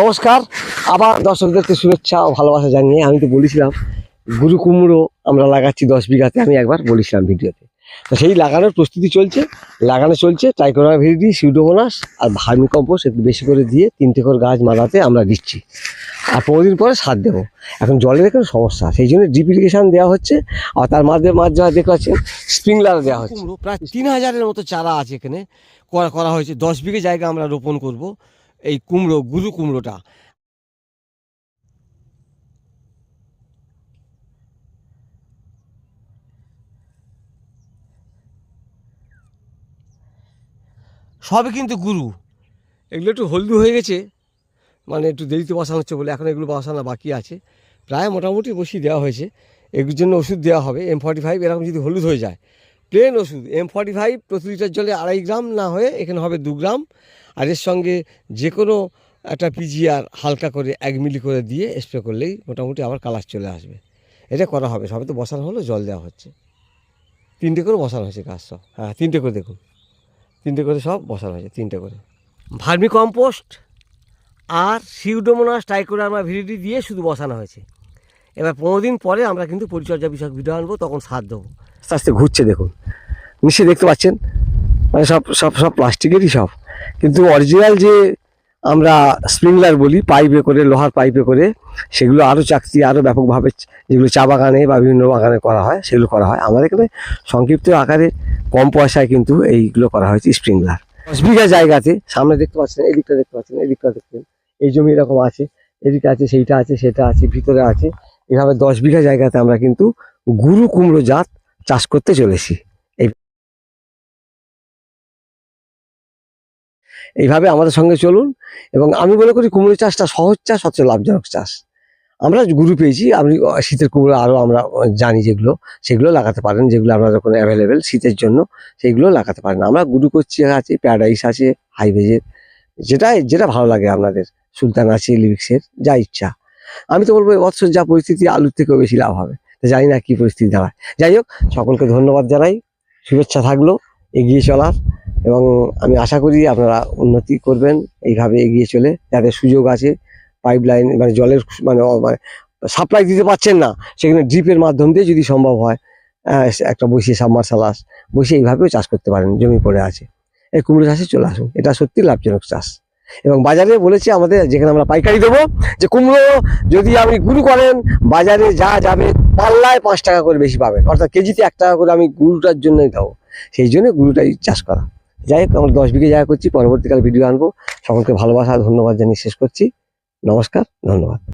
নমস্কার। আবার দর্শকদেরকে শুভেচ্ছা ও ভালোবাসা জানিয়ে আমি তো বলেছিলাম, গুরু কুমড়ো আমরা লাগাচ্ছি দশ বিঘাতে, আমি একবার বলেছিলাম ভিডিওতে। তো সেই লাগানোর প্রস্তুতি চলছে, লাগানো চলছে ট্রাইকোনা ভিডি সিউডোমোনাস আর ভার্মি কম্পোস্ট একটু বেশি করে দিয়ে তিনটে করে গাছ মাদাতে আমরা দিচ্ছি। আর পনেরো দিন পরে সার দেবো। এখন জলের এখানে সমস্যা, সেই জন্য ড্রিপ ইরিগেশন দেওয়া হচ্ছে, আর তার মাঝে মাঝে দেখতে পাচ্ছেন স্প্রিংলার দেওয়া হচ্ছে। প্রায় তিন হাজারের মতো চারা আছে এখানে, করা করা হয়েছে। দশ বিঘে জায়গা আমরা রোপণ করব। এই কুমড়ো গুরু কুমড়োটা। সবই কিন্তু গুরু এগুলো একটু হলদু হয়ে গেছে মানে একটু দেরিতে বসানো হচ্ছে বলে এখন এগুলো বসানো বাকি আছে। প্রায় মোটামুটি বসিয়ে দেওয়া হয়েছে। এগুলোর জন্য ওষুধ দেওয়া হবে এম ফর্টি ফাইভ এরকম যদি হলুদ হয়ে যায় প্লেন ওষুধ এম ফর্টি ফাইভ প্রতি লিটার জলে আড়াই গ্রাম না হয়ে এখানে হবে দু গ্রাম। আর এর সঙ্গে যে কোনো একটা পিজিআর হালকা করে এক মিলি করে দিয়ে স্প্রে করলেই মোটামুটি আবার কালার চলে আসবে। এটা করা হবে, সবে তো বসানো হলো, জল দেওয়া হচ্ছে। তিনটে করে বসানো হয়েছে গাছ সব। হ্যাঁ তিনটে করে দেখুন। তিনটে করে সব বসানো হয়েছে, তিনটে করে। ভার্মি কম্পোস্ট আর সিউডোমোনাস টাইকোডার্মা ভিরিডি দিয়ে শুধু বসানো হয়েছে। এবার পনেরো দিন পরে আমরা কিন্তু পরিচর্যা বিষয়ক ভিডিও আনব, তখন সার দেবো। আস্তে আস্তে ঘুরছে দেখুন। নিশ্চয়ই দেখতে পাচ্ছেন? মানে সব সব সব প্লাস্টিকেরই সব। কিন্তু অরিজিনাল যে আমরা স্প্রিংলার বলি, পাইপে করে, লোহার পাইপে করে, সেগুলো আরও চাকতি আরও ব্যাপকভাবে যেগুলো চা বাগানে বা বিভিন্ন বাগানে করা হয়, সেগুলো করা হয়। আমাদের এখানে সংক্ষিপ্ত আকারে কম পয়সায় কিন্তু এইগুলো করা হয়েছে স্প্রিংলার দশ বিঘা জায়গাতে, সামনে দেখতে পাচ্ছেন, এদিকটা দেখতে পাচ্ছেন, এদিকটা দেখছেন এই জমি এরকম আছে এদিকে আছে, সেইটা আছে, সেটা আছে, ভিতরে আছে। এভাবে দশ বিঘা জায়গাতে আমরা কিন্তু গুরু কুমড়ো জাত চাষ করতে চলেছি। এই এইভাবে আমাদের সঙ্গে চলুন এবং আমি মনে করি কুমড়ো চাষটা সহজ চাষ, সবচেয়ে লাভজনক চাষ। আমরা গুরু পেয়েছি আপনি শীতের কুমড়ো আরও আমরা জানি যেগুলো, সেগুলো লাগাতে পারেন, যেগুলো আপনাদের কোনো অ্যাভেলেবেল শীতের জন্য সেইগুলো লাগাতে পারেন। আমরা গুরু করছি, আছে প্যারাডাইস আছে হাইভেজের যেটা যেটা ভালো লাগে আপনাদের, সুলতান আছে লিরিক্সের যা ইচ্ছা। আমি তো বলব এবছর যা পরিস্থিতি, আলুর থেকেও বেশি লাভ হবে। জানি না কি পরিস্থিতি দাঁড়ায়। যাই হোক, সকলকে ধন্যবাদ জানাই। শুভেচ্ছা থাকল, এগিয়ে চলার এবং আমি আশা করি আপনারা উন্নতি করবেন, এইভাবে এগিয়ে চলে। যাদের সুযোগ আছে পাইপ লাইন মানে জলের মানে মানে সাপ্লাই দিতে পারছেন না, সেখানে ড্রিপের মাধ্যম দিয়ে যদি সম্ভব হয় একটা বসিয়ে সাবমার্সালাস বসিয়ে এইভাবেও চাষ করতে পারেন, জমি পড়ে আছে। এই কুমড়ো চাষে চলে আসুন, এটা সত্যি লাভজনক চাষ। এবং বাজারে বলেছি আমাদের, যেখানে আমরা পাইকারি দেবো, যে কুমড়ো যদি আপনি গুরু করেন, বাজারে যা যাবে, পাল্লায় পাঁচ টাকা করে বেশি পাবেন। অর্থাৎ কেজিতে এক টাকা করে আমি গুরুটার জন্যই দেবো। সেই জন্য গুরুটাই চাষ করা। যাই হোক, আমরা দশ বিঘে জায়গা করছি, পরবর্তীকালে ভিডিও আনব। সকলকে ভালোবাসা, ধন্যবাদ জানিয়ে শেষ করছি। নমস্কার, ধন্যবাদ।